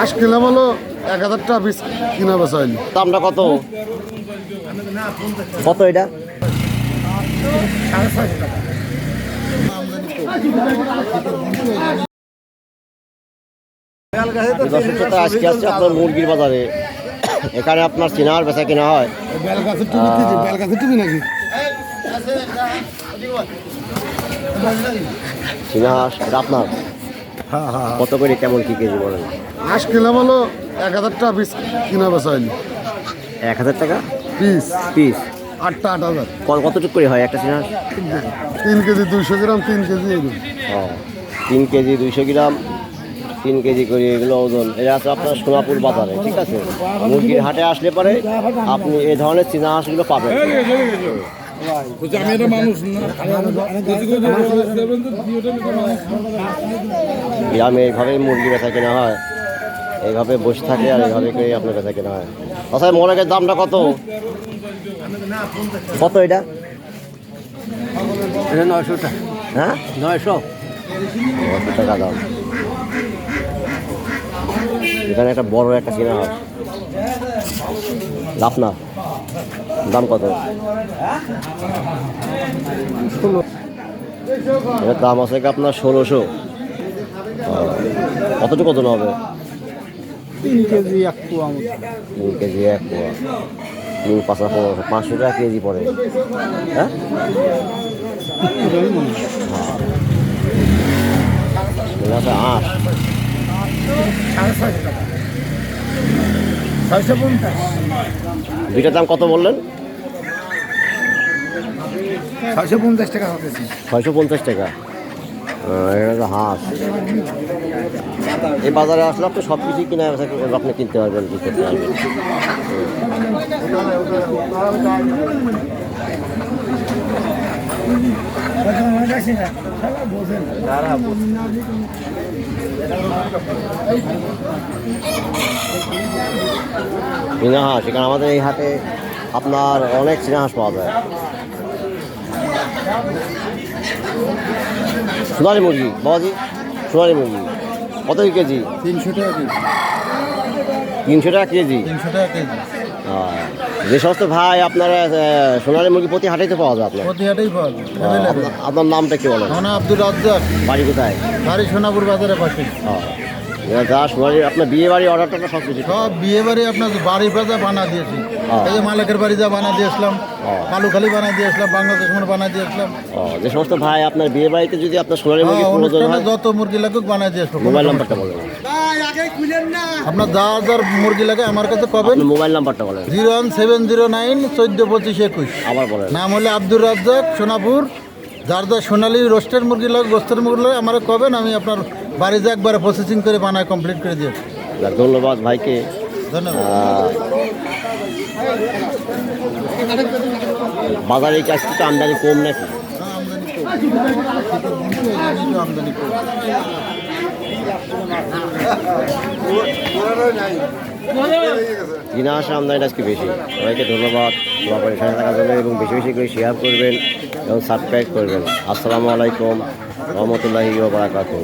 হাঁস কিনলাম হলো এক হাজার টাকা পিস কিনা বেচা হইল। দামটা কত? কত এটা? আজকে আসছে আপনার মুরগির বাজারে। এখানে আপনার চিনার বেচা কিনা হয়। বেল গাছের টুপি দিয়েছি বেল গাছের টুপি নাকি? চিনা হাঁস এটা আপনার। কত করে কেমন কি কেজি বলেন? হাঁস কিনলাম হলো এক হাজার টাকা পিস কিনা বেচা হইল এক হাজার টাকা? পিস পিস আটটা আট হাজার। কতটুকু করে হয় একটা চিনা হাঁস তিন কেজি দুইশো গ্রাম তিন কেজি এগুলো ও তিন কেজি দুইশো গ্রাম তিন কেজি করে এগুলো ওজন। এটা আছে আপনার সোনাপুর বাজারে ঠিক আছে? মুরগির হাটে আসলে পরে আপনি এই ধরনের চীনা হাঁসগুলো পাবেন। গ্রামে এইভাবেই মুরগি বেচা কেনা হয়। এইভাবে বসে থাকে আর এইভাবে করে আপনার বেচা কেনা হয়। আচ্ছা মোরগের দামটা কত? কত এটা? এটা নয়শো টাকা হ্যাঁ? নয়শো। কত টাকা দাম। এখানে একটা বড় একটা কিনা হাঁস লাফনা দাম কত? এটার দাম আছে কি আপনার ষোলোশো? কতটুকু ওজন হবে? তিন কেজি এক পোয়া তিন কেজি এক পোয়া। তিন পাঁচশো পনেরোশো পাঁচশো টাকা কেজি পড়ে। হ্যাঁ? এটা হচ্ছে হাঁস ছয়শো পঞ্চাশ। দুইটার দাম কত বললেন? ছয়শো পঞ্চাশ টাকা হতেছে ছয়শো পঞ্চাশ টাকা। এটা হচ্ছে হাঁস। এই বাজারে আসলে আপনি সব কিছুই কিনে আপনি কিনতে পারবেন কি করতে পারবেন। চীনা হাঁস এখানে আমাদের এই হাটে আপনার অনেক চীনা হাঁস পাওয়া যায়। সোনালি মুরগি বাবাজি সোনালি মুরগি। কত কেজি? তিনশো টাকা কেজি। তিনশো টাকা কেজি? তিনশো টাকা কেজি। আহ, যে সমস্ত ভাই আপনারা সোনালি মুরগি প্রতি হাটেই তো পাওয়া যায় আপনার? প্রতি হাটেই পাওয়া যায়। আপনার- নামটা কি বলেন? নাম আব্দুল রাজ্জাক। বাড়ি কোথায়? বাড়ি সোনাপুর বাজারের পাশে। আহ, যা সোনালি আপনার বিয়ে বাড়ি অর্ডারটা সব কিছু? সব বিয়ে বাড়ি আপনার বাড়ি বানা দিয়েছি। হ্যাঁ। এই যে মালিকের বাড়ি যা বানা দিয়েছিলাম হ্যাঁ। কালুখালি বানা দিয়েছিলাম বাংলাদেশ মোড় বানা দিয়েছিলাম। ও, যে সমস্ত ভাই আপনার বিয়ে বাড়িতে যদি আপনার সোনালি মুরগি হ্যাঁ, প্রয়োজন অনুষ্ঠানে হয় যত মুরগি লাগুক বানা দিয়েছিল মোবাইল নাম্বারটা বলেন। আপনার যা যার মুরগি লাগে আমার কাছে পাবেন মোবাইল নাম্বারটা বলেন। Zero one seven zero nine চোদ্দ পঁচিশ একুশ। আবার বলেন। নাম হলে আব্দুর রাজ্জাক সোনাপুর যার যা সোনালি রোস্টের মুরগি লাগে গোস্তের মুরগি লাগে আমার কবেন আমি আপনার বাড়িতে একবারে প্রসেসিং করে বানায় কমপ্লিট করে দিয়ে ধন্যবাদ ভাইকে। ধন্যবাদ। আহ, বাজারে এই থেকে আমদানি কম নাকি? হ্যাঁ, আমদানি কম। আমদানি কম। কিনা আসা আমদানিটা আজকে বেশি। সবাইকে ধন্যবাদ। সবার পরিষ্কার থাকার জন্য এবং বেশি বেশি করে শেয়ার করবেন এবং সাবস্ক্রাইব করবেন। আসসালামু আলাইকুম। রহমতুল্লাহি বারাকাতুহ।